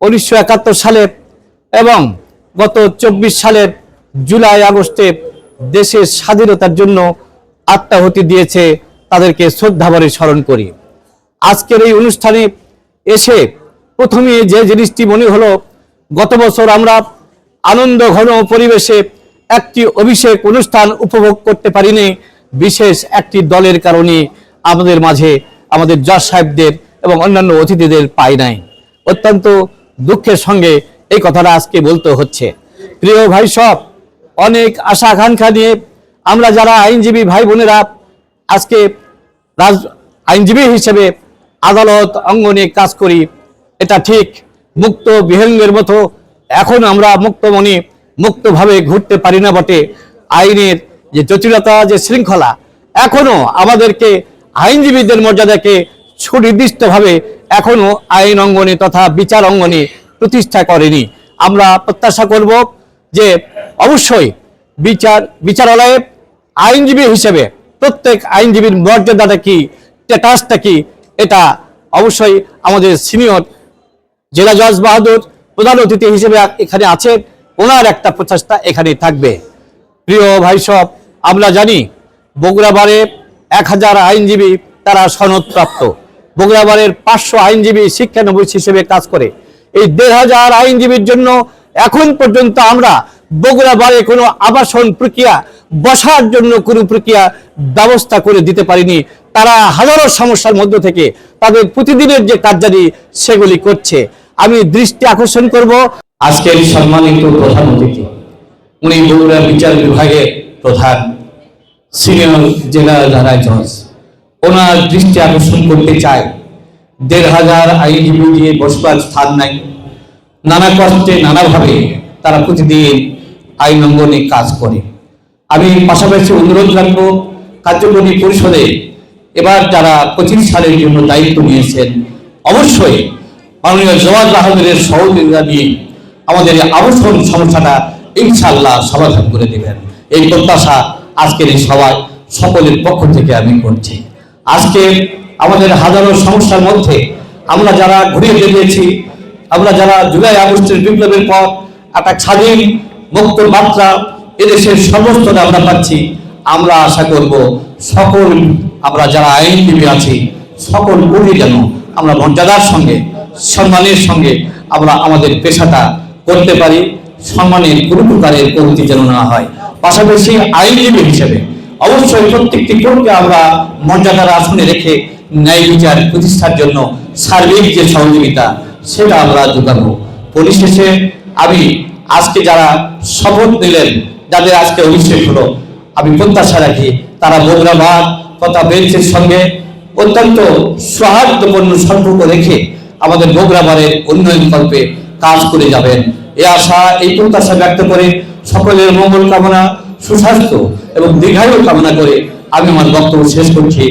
উনিশশো একাত্তর সালে এবং গত চব্বিশ সালের জুলাই, আগস্টে দেশের স্বাধীনতার জন্য আত্মাহুতি দিয়েছে তাদেরকে শ্রদ্ধাভরে স্মরণ করি। আজকের এই অনুষ্ঠানে এসে প্রথমে যে জিনিসটি মনে হলো, গত বছর আমরা আনন্দ ঘন পরিবেশে একটি অভিষেক অনুষ্ঠান উপভোগ করতে পারিনি, বিশেষ একটি দলের কারণে আমাদের মাঝে আমাদের জজ সাহেবদের এবং অন্যান্য অতিথিদের পাই নাই। অত্যন্ত দুঃখের সঙ্গে এই কথাটা আজকে বলতে হচ্ছে। প্রিয় ভাই সব, অনেক আশা আকাঙ্ক্ষা নিয়ে আমরা যারা আইনজীবী ভাই বোনেরা আজকে রাজ, আইনজীবী হিসেবে আদালত অঙ্গনে কাজ করি, এটা ঠিক মুক্ত বিহঙ্গের মতো এখন আমরা মুক্ত মনে মুক্তভাবে ঘুরতে পারি না বটে। আইনের যে জটিলতা, যে শৃঙ্খলা, এখনও আমাদেরকে আইনজীবীদের মর্যাদাকে সুনির্দিষ্টভাবে এখনও আইন অঙ্গনে তথা বিচার অঙ্গনে প্রতিষ্ঠা করেনি। আমরা প্রত্যাশা করব যে অবশ্যই বিচার বিচারালয়ে আইনজীবী হিসেবে প্রত্যেক আইনজীবীর মর্যাদাটা কি, স্ট্যাটাসটা কি, এটা অবশ্যই আমাদের সিনিয়র জেলা জজ বাহাদুর প্রধান অতিথি হিসেবে এখানে আছেন। ওনার একটা প্রচেষ্টা এখানে থাকবে। প্রিয় ভাই সব, আমরা জানি বগুড়াবারে এক হাজার আইনজীবী তারা সনদপ্রাপ্ত। বগুড়াবারের পাঁচশো আইনজীবী শিক্ষানবিশ হিসেবে কাজ করে। এই দেড় হাজার আইনজীবীর জন্য এখন পর্যন্ত আমরা বগুড়াবারে কোনো আবাসন প্রক্রিয়া, বসার জন্য কোনো প্রক্রিয়া ব্যবস্থা করে দিতে পারিনি। তারা হাজারো সমস্যার মধ্য থেকে তাদের প্রতিদিনের যে কার্যাদি সেগুলি করছে। আমি দৃষ্টি আকর্ষণ করব। আজকের সম্মানিত প্রধান অতিথি, উনি বগুড়া বিচার বিভাগের প্রধান, সিনিয়র ধারা জজ। ওনার দৃষ্টি আকর্ষণ করতে চাই দেড় হাজার আইনজীবী দিয়ে বসবার স্থান নাই। নানা কষ্টে, নানাভাবে তারা প্রতিদিন আইন অঙ্গনে কাজ করে। আমি পাশাপাশি অনুরোধ রাখব কার্যকরী পরিষদে এবার যারা পঁচিশ সালের জন্য দায়িত্ব নিয়েছেন, অবশ্যই মাননীয় জওয়াজ বাহাদুরের সহযোগিতা নিয়ে আমাদের এই সমস্যাটা ইনশাল্লাহ সমাধান করে দেবেন। এই প্রত্যাশা আজকের এই সভায় সকলের পক্ষ থেকে আমি করছি। আজকে আমাদের হাজারো সমস্যার মধ্যে আমরা যারা ঘুরে বেরিয়েছি আমরা যারা জুলাই আগস্টের বিপ্লবের পর একটা স্বাধীন মুক্ত মাত্রা এদেশের সর্বস্তরে আমরা পাচ্ছি, আমরা আশা করব সকল আমরা যারা আইনজীবী আছি, সকল কবি যেন আমরা মর্যাদার সঙ্গে, সম্মানের সঙ্গে আমরা আমাদের পেশাটা করতে পারি, সম্মানের কোনো প্রকারের কমতি যেন না হয়। পাশাপাশি আইনজীবী হিসেবে অবশ্যই প্রত্যেকটি কোর্টকে আমরা মর্যাদার আসনে রেখে ন্যায় বিচার প্রতিষ্ঠার জন্য সার্বিক যে সহযোগিতা, সেটা আমরা যোগাবো। পরিশেষে আমি আজকে যারা শপথ নিলেন, যাদের আজকে অভিষেক হলো, আমি প্রত্যাশা রাখি তারা বগুড়াবাদ তথা বেঞ্চের সঙ্গে অত্যন্ত সৌহার্দ্যপূর্ণ সম্পর্ক রেখে আমাদের বগুড়াবাড়ের উন্নয়ন কল্পে কাজ করে যাবেন। এ আশা, এই প্রত্যাশা ব্যক্ত করে সকলের মঙ্গল কামনা সুস্বাস্থ্য এবং দীর্ঘায়ু কামনা করে আমি আমার বক্তব্য শেষ করছি।